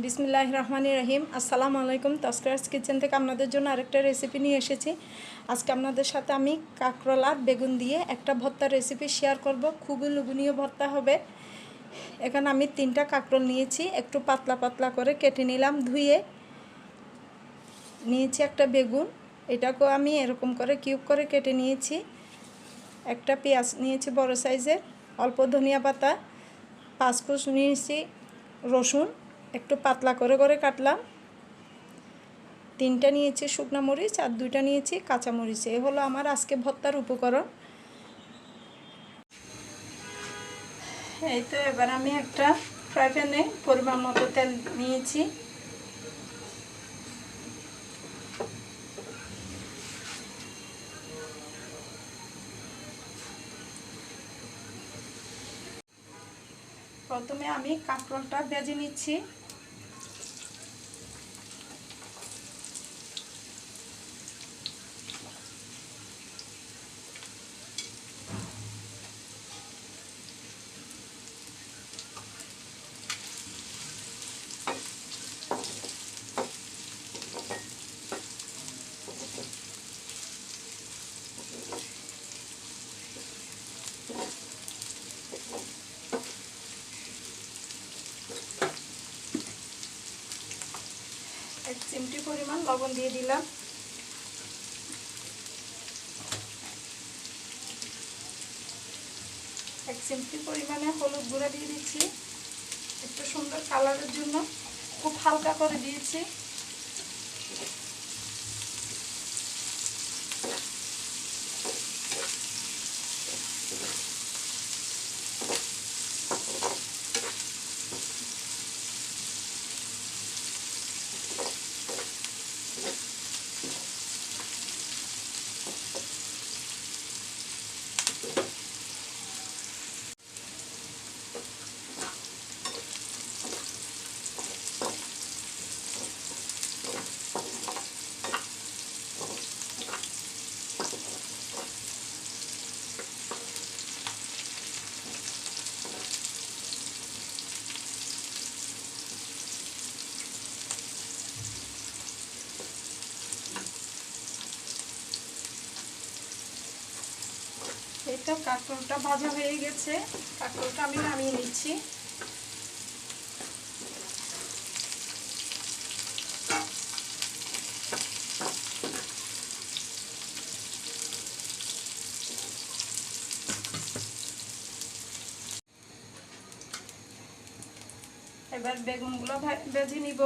বিসমিল্লাহ রহমান রহিম আসসালামু আলাইকুম। তস্করাস কিচেন থেকে আপনাদের জন্য আরেকটা রেসিপি নিয়ে এসেছি। আজকে আপনাদের সাথে আমি কাঁকরোল আর বেগুন দিয়ে একটা ভর্তা রেসিপি শেয়ার করব। খুবই লোভনীয় ভর্তা হবে। এখানে আমি তিনটা কাঁকরোল নিয়েছি। একটু পাতলা পাতলা করে কেটে নিলাম, ধুয়ে নিয়েছি একটা বেগুন। এটাকেও আমি এরকম করে কিউব করে কেটে নিয়েছি। একটা পেঁয়াজ নিয়েছি বড় সাইজের অল্প ধনিয়া পাতা, পাঁচকুচ নিয়েছি রসুন একটু পাতলা করে করে কাটলাম। তিনটা নিয়েছি শুকনো মরিচ আর দুইটা নিয়েছি কাঁচা মরিচ। এ হলো আমার আজকে ভর্তার উপকরণ। এই তো এবার আমি একটা ফ্রাই প্যানে পরিমাণ মতো তেল নিয়েছি। প্রথমে আমি কাঁকরোলটা ভেজে নিচ্ছি। এক চিমটি পরিমাণ লবণ দিয়ে দিলাম। এক চিমটি পরিমাণে হলুদ গুঁড়া দিয়ে দিচ্ছি। একটু সুন্দর কালারের জন্য খুব হালকা করে দিয়েছি। কাঁকরোলটা ভাজা হয়ে গেছে। কাঁকরোলটা আমি নামিয়ে নিচ্ছি। এবার বেগুনগুলো ভেজে নিব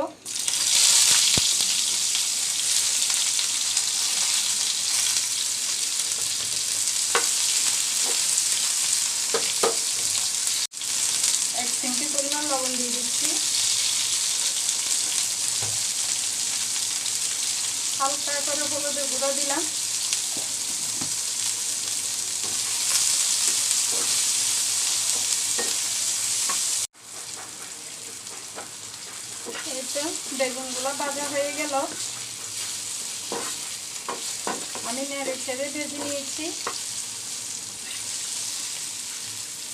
এক চিমটি পরিমাণ লবণ দিয়ে দিচ্ছি হালকা করে হলুদের গুঁড়ো দিলাম। বেগুনগুলো ভাজা হয়ে গেল। আমি নেড়ে ছেড়ে ভেজে নিয়েছি।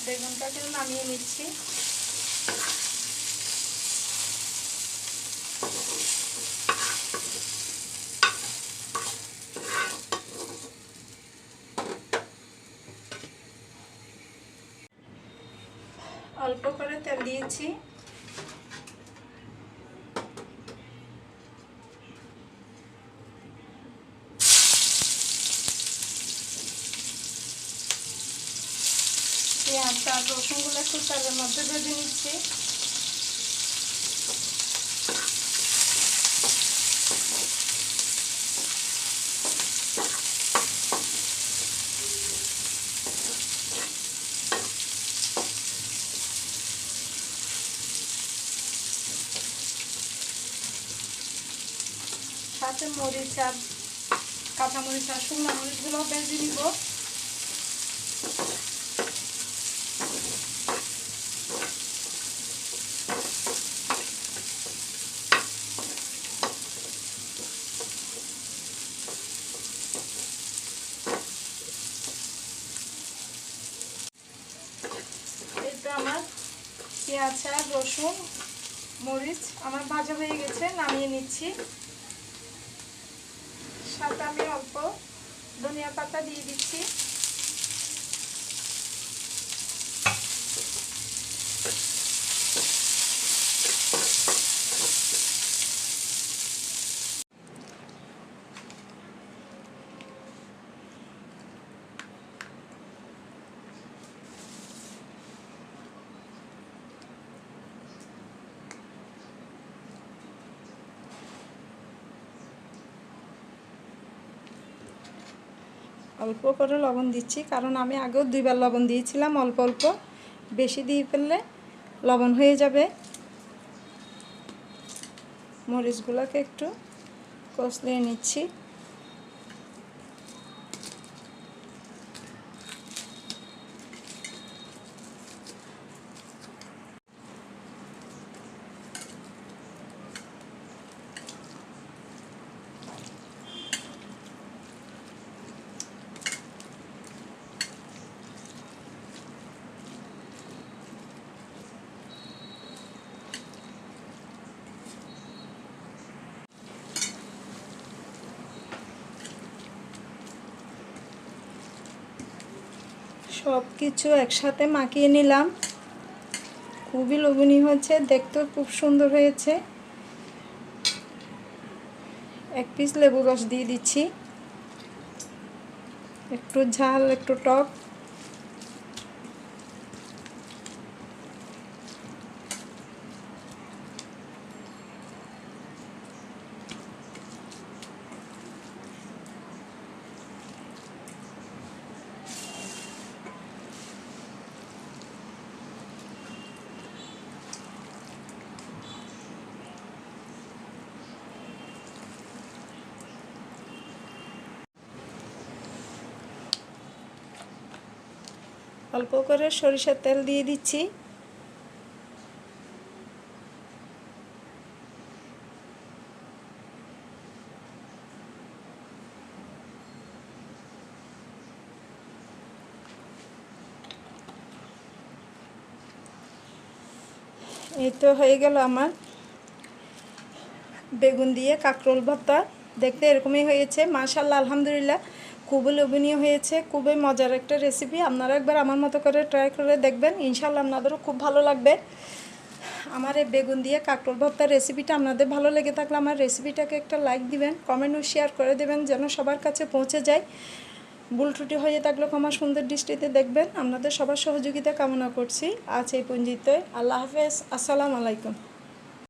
বেগুনটাকে নামিয়ে নিচ্ছি অল্প করে তেল দিয়েছি। পেঁয়াজ আর রসুনগুলো একটু তেলের মধ্যে ভেজে নিচ্ছি। সাথে মরিচ আর কাঁচামরিচ আর শুকনো মরিচগুলো ভেজে নিব। আমার পেঁয়াজ রসুন, মরিচ আমার ভাজা হয়ে গেছে, নামিয়ে নিচ্ছি। সাথে আমি অল্প ধনিয়া পাতা দিয়ে দিচ্ছি। অল্প করে লবণ দিচ্ছি, কারণ আমি আগেও দুইবার লবণ দিয়েছিলাম, অল্প অল্প। বেশি দিয়ে ফেললে লবণ হয়ে যাবে। মরিচগুলোকে একটু কষলিয়ে নিচ্ছি। সব কিছু একসাথে মাখিয়ে নিলাম। খুবই লোভনীয় হয়েছে, দেখতেও খুব সুন্দর হয়েছে। এক পিস লেবু রস দিয়ে দিচ্ছি। একটু ঝাল, একটু টক। অল্প করে সরিষার তেল দিয়ে দিচ্ছি। এই তো হয়ে গেল আমার বেগুন দিয়ে কাঁকরোল ভর্তা। দেখতে এরকমই হয়েছে। মাশাল্লাহ, আলহামদুলিল্লাহ। খুবই লোভনীয় হয়েছে, খুবই মজার একটা রেসিপি আপনারা একবার আমার মতো করে ট্রাই করে দেখবেন ইনশাল্লাহ আপনাদেরও খুব ভালো লাগবে। আমার এই বেগুন দিয়ে কাঁকরোল ভর্তার রেসিপিটা আপনাদের ভালো লেগে থাকলে আমার রেসিপিটাকে একটা লাইক দিবেন কমেন্ট ও শেয়ার করে দেবেন, যেন সবার কাছে পৌঁছে যায়। ভুল ত্রুটি হয়ে থাকলেও আমার সুন্দর দৃষ্টিতে দেখবেন। আপনাদের সবার সহযোগিতা কামনা করছি। আজ এই পঞ্জিতে আল্লাহ হাফেজ। আসসালামু আলাইকুম।